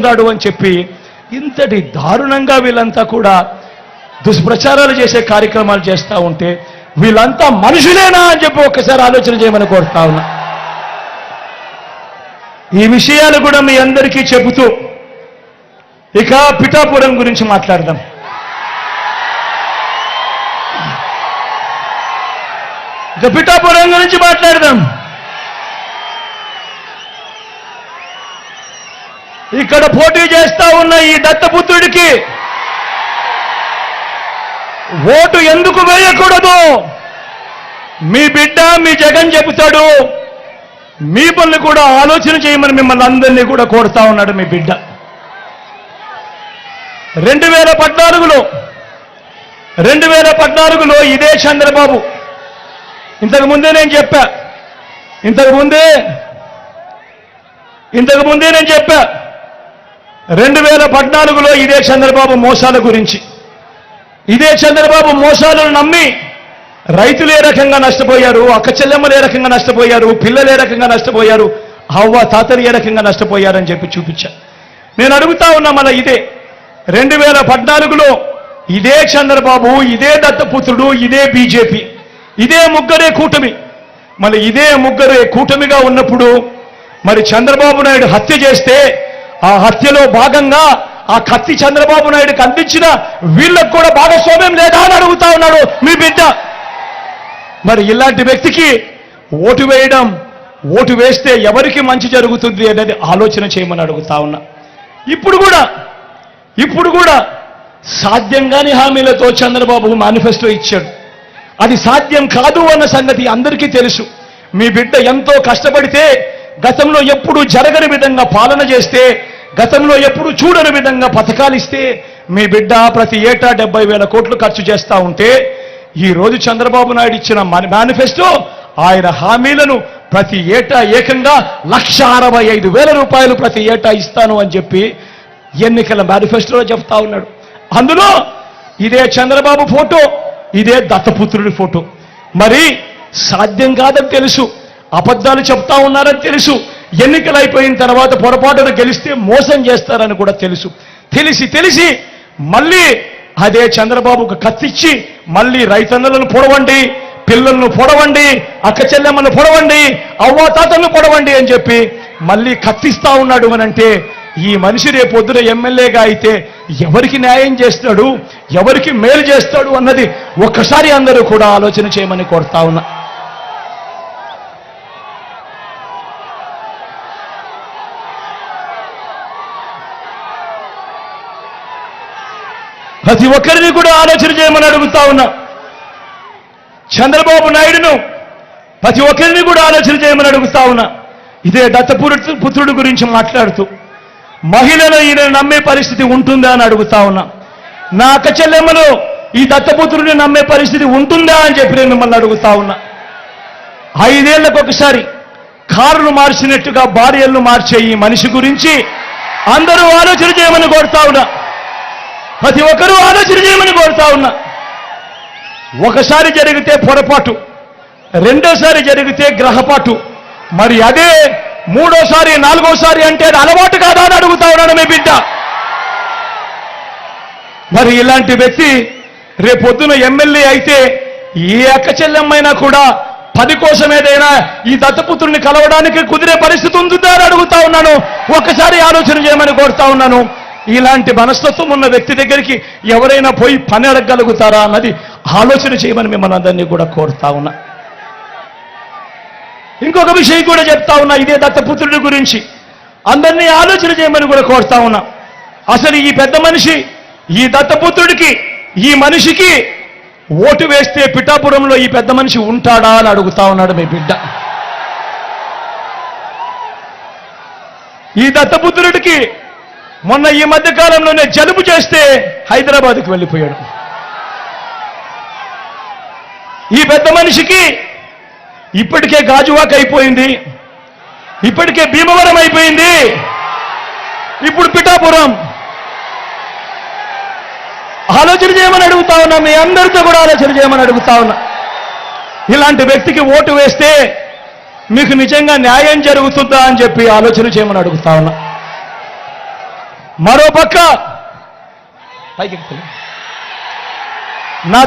ఉన్నాడు అని చెప్పి ఇంతటి దారుణంగా వీళ్ళంతా కూడా దుష్ప్రచారాలు చేసే కార్యక్రమాలు చేస్తూ ఉంటే వీళ్ళంతా మనుషులేనా అని చెప్పి ఒక్కసారి ఆలోచన చేయమని కోరుతా ఉన్నా. ఈ విషయాలు కూడా మీ అందరికీ చెబుతూ ఇక పిఠాపురం గురించి మాట్లాడదాం. ఇక పిఠాపురం గురించి మాట్లాడదాం. ఇక్కడ పోటీ చేస్తా ఉన్న ఈ దత్తపుత్రుడికి ఓటు ఎందుకు వేయకూడదు? మీ బిడ్డ మీ జగన్ చెబుతాడు. మీ పనులు కూడా ఆలోచన చేయమని మిమ్మల్ని అందరినీ కూడా కోరుతా ఉన్నాడు మీ బిడ్డ. రెండు వేల పద్నాలుగులో రెండు వేల పద్నాలుగులో ఇదే చంద్రబాబు. ఇంతకు ముందే నేను చెప్పా. ఇంతకు ముందే ఇంతకు ముందే నేను చెప్పా. రెండు వేల పద్నాలుగులో ఇదే చంద్రబాబు మోసాల గురించి. ఇదే చంద్రబాబు మోసాలను నమ్మి రైతులు ఏ రకంగా నష్టపోయారు అక్క చెల్లెమ్మలు ఏ రకంగా నష్టపోయారు పిల్లలు ఏ రకంగా నష్టపోయారు అవ్వ తాతలు ఏ రకంగా నష్టపోయారని చెప్పి చూపించా. నేను అడుగుతా ఉన్నా మళ్ళీ ఇదే. రెండు వేల పద్నాలుగులో ఇదే చంద్రబాబు ఇదే దత్తపుత్రుడు ఇదే బీజేపీ ఇదే ముగ్గురే కూటమి. మరి ఇదే ముగ్గురే కూటమిగా ఉన్నప్పుడు మరి చంద్రబాబు నాయుడు హత్య చేస్తే ఆ హత్యలో భాగంగా ఆ కత్తి చంద్రబాబు నాయుడుకి అందించిన వీళ్ళకు కూడా భాగస్వామ్యం లేదా అని అడుగుతా ఉన్నాడు మీ బిడ్డ. మరి ఇలాంటి వ్యక్తికి ఓటు వేయడం ఓటు వేస్తే ఎవరికి మంచి జరుగుతుంది అనేది ఆలోచన చేయమని అడుగుతా ఉన్నా. ఇప్పుడు కూడా ఇప్పుడు కూడా సాధ్యం కాని హామీలతో చంద్రబాబు మేనిఫెస్టో ఇచ్చాడు. అది సాధ్యం కాదు అన్న సంగతి అందరికీ తెలుసు. మీ బిడ్డ ఎంతో కష్టపడితే గతంలో ఎప్పుడూ జరగని విధంగా పాలన చేస్తే గతంలో ఎప్పుడు చూడని విధంగా పథకాలు ఇస్తే మీ బిడ్డ ప్రతి ఏటా డెబ్బై వేల కోట్లు ఖర్చు చేస్తా ఉంటే ఈరోజు చంద్రబాబు నాయుడు ఇచ్చిన మేనిఫెస్టో ఆయన హామీలను ప్రతి ఏటా ఏకంగా లక్ష అరవై ఐదు వేల రూపాయలు ప్రతి ఏటా ఇస్తాను అని చెప్పి ఎన్నికల మేనిఫెస్టోలో చెప్తా ఉన్నాడు. అందులో ఇదే చంద్రబాబు ఫోటో ఇదే దత్తపుత్రుడి ఫోటో. మరి సాధ్యం కాదని తెలుసు. అబద్ధాలు చెప్తా ఉన్నారని తెలుసు. ఎన్నికలు అయిపోయిన తర్వాత పొరపాటున గెలిస్తే మోసం చేస్తారని కూడా తెలుసు. తెలిసి తెలిసి మళ్ళీ అదే చంద్రబాబుకు కత్తిచ్చి మళ్ళీ రైతన్నలను పొడవండి పిల్లలను పొడవండి అక్క చెల్లెమ్మను పొడవండి అవ్వాతాతలను పొడవండి అని చెప్పి మళ్ళీ కత్తిస్తా ఉన్నాడు అనంటే అంటే ఈ మనిషి రేపొద్దున ఎమ్మెల్యేగా అయితే ఎవరికి న్యాయం చేస్తాడు ఎవరికి మేలు చేస్తాడు అన్నది ఒక్కసారి అందరూ కూడా ఆలోచన చేయమని కోరుతా ఉన్నా. ప్రతి ఒక్కరిని కూడా ఆలోచన చేయమని అడుగుతా ఉన్నా. చంద్రబాబు నాయుడును ప్రతి ఒక్కరిని కూడా ఆలోచన చేయమని అడుగుతా ఉన్నా. ఇదే దత్తపురుడు పుత్రుడు గురించి మాట్లాడుతూ మహిళలు ఈయన నమ్మే పరిస్థితి ఉంటుందా అని అడుగుతా ఉన్నా. నా అక్క చెల్లెమ్మలు ఈ దత్తపుత్రుడిని నమ్మే పరిస్థితి ఉంటుందా అని చెప్పి నేను మిమ్మల్ని అడుగుతా ఉన్నా. ఐదేళ్ళకు ఒకసారి కారును మార్చినట్టుగా భార్యలను మార్చే ఈ మనిషి గురించి అందరూ ఆలోచన చేయమని కోరుతా ఉన్నా. ప్రతి ఒక్కరూ ఆలోచన చేయమని కోరుతా ఉన్నా. ఒకసారి జరిగితే పొరపాటు రెండోసారి జరిగితే గ్రహపాటు మరి అదే మూడోసారి నాలుగోసారి అంటే అలవాటు కాదా అని అడుగుతా ఉన్నాడు మీ బిడ్డ. మరి ఇలాంటి వ్యక్తి రేపొద్దున ఎమ్మెల్యే అయితే ఏ అక్క చెల్లెమ్మైనా కూడా పది కోసం ఏదైనా ఈ దత్తపుత్రుని కలవడానికి కుదిరే పరిస్థితి ఉంటుందా అని అడుగుతా ఉన్నాను. ఒకసారి ఆలోచన చేయమని కోరుతా ఉన్నాను. ఇలాంటి మనస్తత్వం ఉన్న వ్యక్తి దగ్గరికి ఎవరైనా పోయి పని అడగగలుగుతారా అన్నది ఆలోచన చేయమని మిమ్మల్ని అందరినీ కూడా కోరుతా ఉన్నా. ఇంకొక విషయం కూడా చెప్తా ఉన్నా ఇదే దత్తపుత్రుడి గురించి. అందరినీ ఆలోచన చేయమని కూడా కోరుతా ఉన్నా. అసలు ఈ పెద్ద మనిషి ఈ దత్తపుత్రుడికి ఈ మనిషికి ఓటు వేస్తే పిఠాపురంలో ఈ పెద్ద మనిషి ఉంటాడా అని అడుగుతా ఉన్నాడు మీ బిడ్డ. ఈ దత్తపుత్రుడికి మొన్న ఈ మధ్య కాలంలోనే జలుబు చేస్తే హైదరాబాద్కి వెళ్ళిపోయాడు. ఈ పెద్ద మనిషికి ఇప్పటికే గాజువాక్ అయిపోయింది. ఇప్పటికే భీమవరం అయిపోయింది. ఇప్పుడు పిఠాపురం. ఆలోచన చేయమని అడుగుతా ఉన్నా మీ అందరితో కూడా ఆలోచన చేయమని అడుగుతా ఉన్నా. ఇలాంటి వ్యక్తికి ఓటు వేస్తే మీకు నిజంగా న్యాయం జరుగుతుందా అని చెప్పి ఆలోచన చేయమని అడుగుతా ఉన్నా. మరో పక్క. పైకి నా